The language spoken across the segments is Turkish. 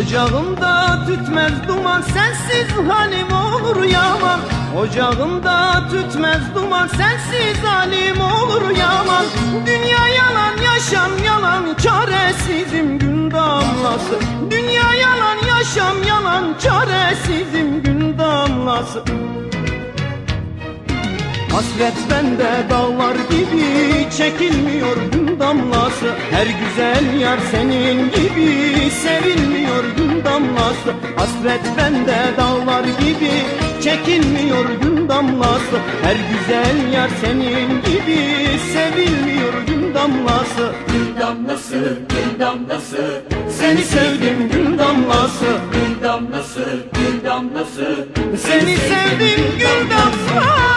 Ocağımda tütmez duman sensiz halim olur yaman Ocağımda tütmez duman sensiz halim olur yaman Dünya yalan yaşam yalan çaresizim gün damlası. Dünya yalan yaşam yalan çaresizim gün damlası Hasret bende dağlar gibi çekilmiyor gün damlası. Her güzel yar senin gibi sevilmiyor gün damlası. Hasret bende dağlar gibi çekilmiyor gün damlası. Her güzel yar senin gibi sevilmiyor gün damlası. Gül damlası, gül damlası. Seni sevdim gün damlası. Gül damlası, gül damlası. Seni sevdim gün damlası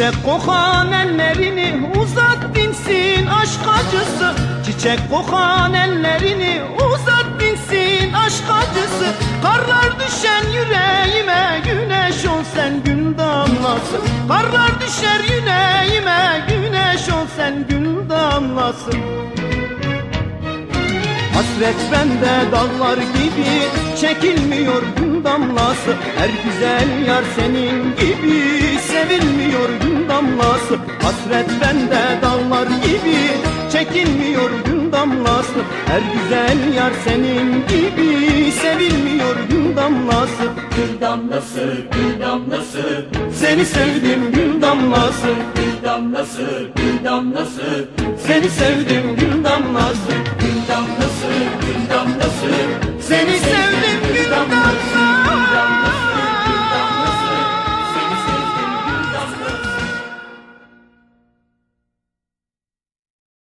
Çiçek kokan ellerini uzat dinsin aşk acısı. Çiçek kokan ellerini uzat dinsin aşk acısı. Karlar düşen yüreğime güneş ol sen gün damlası Karlar düşer yüreğime güneş ol sen gün damlası Hasret bende dağlar gibi çekilmiyor gün damlası. Her güzel yar senin gibi sevilmiyor gün damlası. Hasret bende dağlar gibi. Çekilmiyor gün damlası. Her güzel yar senin gibi. Sevilmiyor gün damlası. Gül damlası, gül damlası. Seni sevdim gün damlası. Gül damlası, gül damlası. Seni sevdim gün damlası